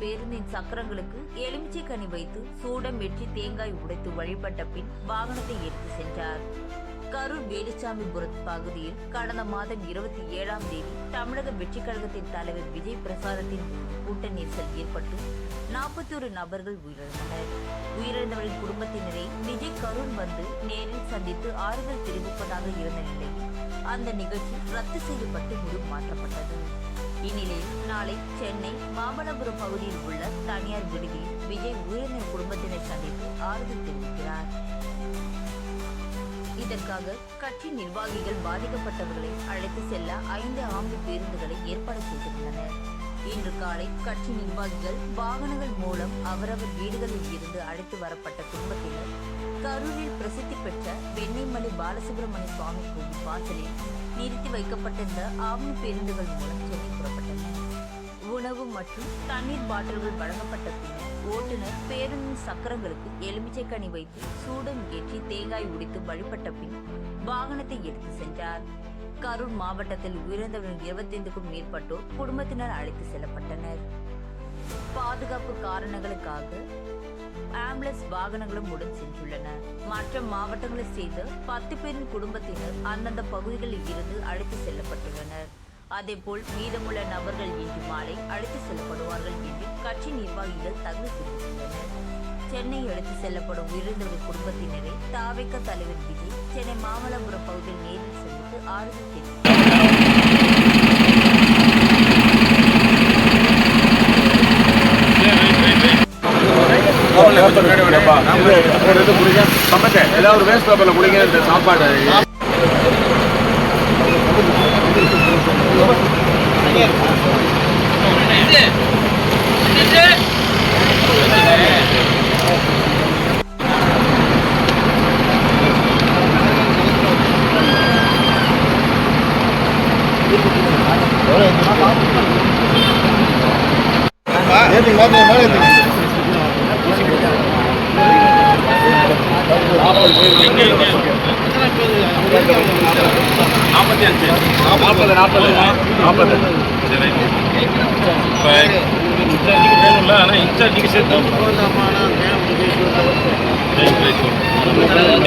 பேருந்தின் சக்கரங்களுக்கு எலுமிச்சை கனி வைத்து சூடம் வெற்றி தேங்காய் உடைத்து வழிபட்ட பின் வாகனத்தை எடுத்து சென்றார். கரூர் வேலுச்சாமிபுரம் பகுதியில் கடந்த மாதம் இருபத்தி ஏழாம் தேதி தமிழக வெற்றி கழகத்தின் தலைவர் விஜய் பிரசாரத்தின் கூட்ட நெரிசல் ஏற்பட்டு நாற்பத்தோரு நபர்கள் உயிரிழந்தனர். உயிரிழந்தவரின் குடும்பத்தினரை விஜய் கரூர் வந்து நேரில் சந்தித்து ஆறுதல் தெரிவிப்பதாக இருந்த நிலையில் அந்த நிகழ்ச்சி ரத்து செய்யப்பட்டு முடிவு மாற்றப்பட்டது. இந்நிலையில் நாளை சென்னை மாமல்லபுரம் பகுதியில் உள்ள தனியார் விடுதியில் விஜய் உயிரினர் குடும்பத்தினர் சந்தித்து ஆறுதல் தெரிவிக்கிறார். இதற்காக கட்சி நிர்வாகிகள் பாதிக்கப்பட்டவர்களை அழைத்து செல்ல ஐந்து ஆம்பு பேருந்துகளை ஏற்பாடு செய்திருந்தனர் இன்று காலை கட்சி நிர்வாகிகள் வாகனங்கள் மூலம் அவரவர் வீடுகளில் இருந்து அழைத்து வரப்பட்ட குடும்பத்தினர் கரூரில் பிரசித்தி பெற்ற வெண்ணெய்மலை பாலசுப்பிரமணிய சுவாமி கோவில் வாசலில் நிறுத்தி வைக்கப்பட்டிருந்த ஆம்பு பேருந்துகள் மூலம் சென்னை மற்றும் தண்ணீர் பாட்டில்கள் வழங்கப்பட்ட பின்னர் ஓட்டுநர் பேருந்தின் சக்கரங்களுக்கு எலுமிச்சை கனி வைத்து சூடன் ஏற்றி தேங்காய் உடைத்து வழிபட்ட பின் வாகனத்தை எடுத்து சென்றார். கரூர் மாவட்டத்தில் உயிரிழந்தவர்கள் இருபத்தைந்துக்கும் மேற்பட்டோர் குடும்பத்தினர் அழைத்து செல்லப்பட்டனர். பாதுகாப்பு காரணங்களுக்காக ஆம்புலன்ஸ் வாகனங்களும் உடன் சென்றுள்ளன. மற்ற மாவட்டங்களைச் சேர்ந்த பத்து பேரின் குடும்பத்தினர் அந்தந்த பகுதிகளில் இருந்து அழைத்து செல்லப்பட்டுள்ளனர். அதேபோல் மீதமுள்ள நபர்கள் இன்று மாலை அழைத்து செல்லப்படுவார்கள் என்று கட்சி நிர்வாகிகள் தகவல் தெரிவித்துள்ளனர். சென்னை எடுத்து செல்லப்படும் உயிரிழந்தவர்கள் குடும்பத்தினரை தாவைக்க தலைவர் விஜய் சென்னை மாமல்லபுரம் பகுதியில் நேரில் சந்தித்து ஆறுதல் தெரிவித்தார். ஏதாவது ஒரு வேஸ்ட் பேப்பர்ல குடிங்க இந்த சாப்பாடு. நாற்பத்தி அஞ்சு நாற்பது நாற்பது. நாற்பது இப்போ இன்சார்ஜுக்கு வேணும்ல ஆனால் இன்சார்ஜுக்கு சேர்த்து.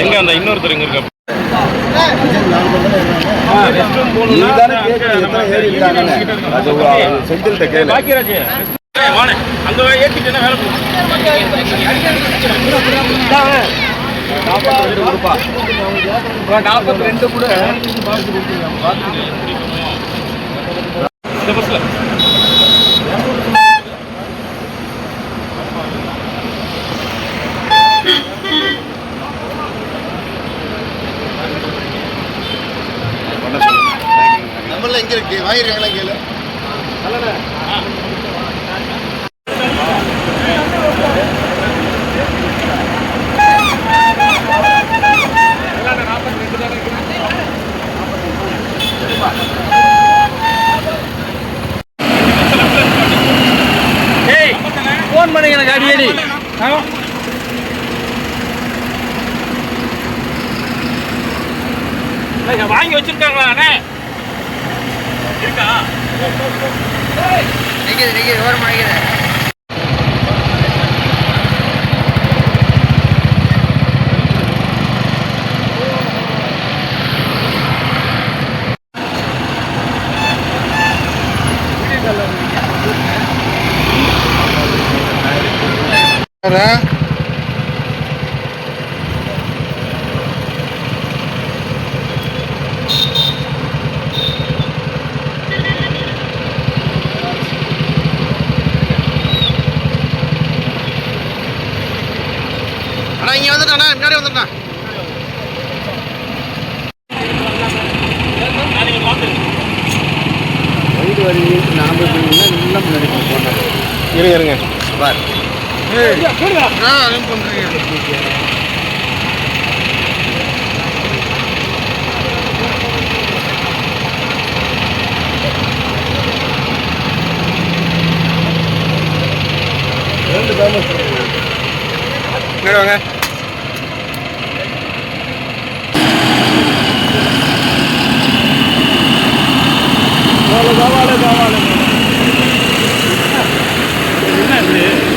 எங்க அந்த இன்னொருத்தர் எங்க இருக்கா ரூம் போகணும்னா செந்தில்கிட்ட கேளு. அங்க ஏத்திட்டேன்னா வேலை நாற்பத்தி ரெண்டு கூட இந்த பஸ்ல நம்மள எங்க இருக்கு. வாங்கிருக்காங்களா கேளு ஃபோன் எனக்கு அடிக்கடி இல்ல, வாங்கி வச்சிருக்காங்களா அண்ணே? இருக்கா? நிக்குது நிக்குது ஓரமா நிக்குது. இங்க வந்துட்டாண்ணா முன்னாடி வந்துட்டான். வயிறு வரி நாம எல்லாம் முன்னாடி போனாங்க. இருங்க இருங்க. பார். பண்றீங்க முன்னாடி வாங்க பிரேக்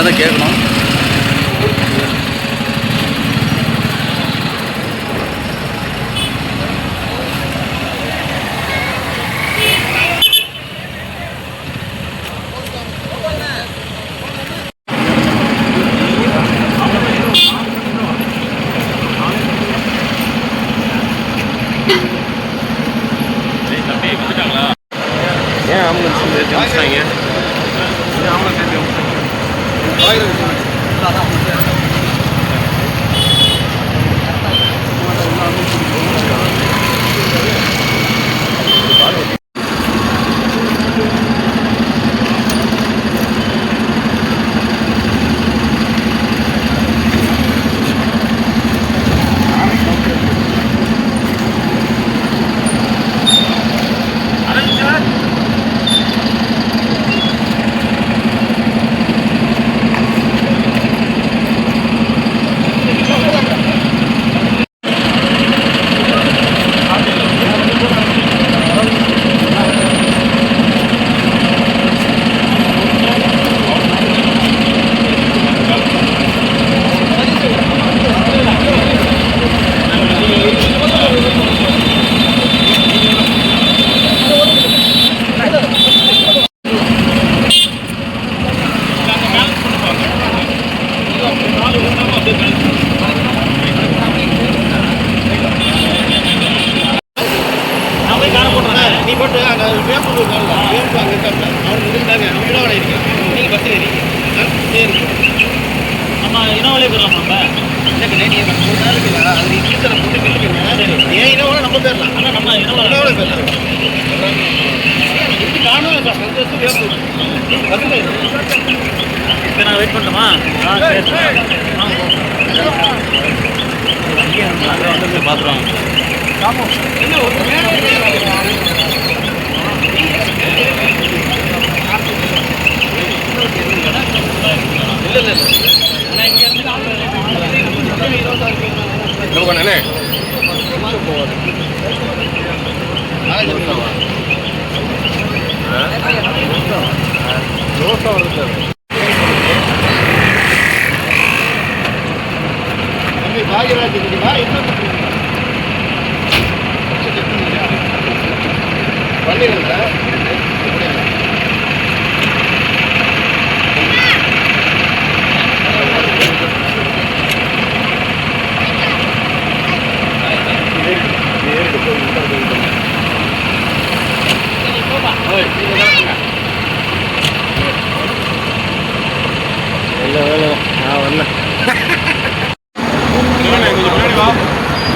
தான் கேட்கணும் ஏன் ஆம்புலன்ஸ் தெரிஞ்சாங்க ஏன் ஆம்புலன்ஸ் தெரிஞ்சு நீ போட்டு அங்கே வேப்பு வேப்பு அங்கே இருக்காங்க அவர் இருந்தாங்க நம்ம இனோவில் இருக்கேன் நீங்கள் பஸ்ஸில் இருக்கீங்க சரி நம்ம இனோவிலே போயிடலாமா எனக்கு நீ மூணு நாள் இருக்குல்ல அது கீழே போட்டு கிளம்பிடுங்க ஏன் இனோவில் நம்ம போயிடலாம் ஆனால் நம்ம இனோவில் போயிடலாம் இது காணும் இப்போ நான் வெயிட் பண்ணட்டுமா? ஆ சரி வந்து பார்த்துருவாங்க என்ன ஒரு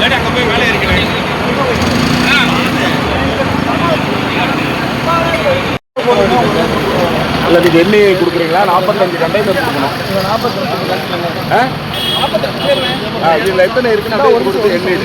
இல்லாட்டி அங்கே போய் வேலை இருக்கிறேன். எல்லாத்துக்கு எண்ணெய் கொடுக்குறீங்களா? நாற்பத்தஞ்சு கண்டெய்னர் கொடுக்கணும். ஆ? ஆ இதில் எத்தனை இருக்குன்னு எண்ணெய்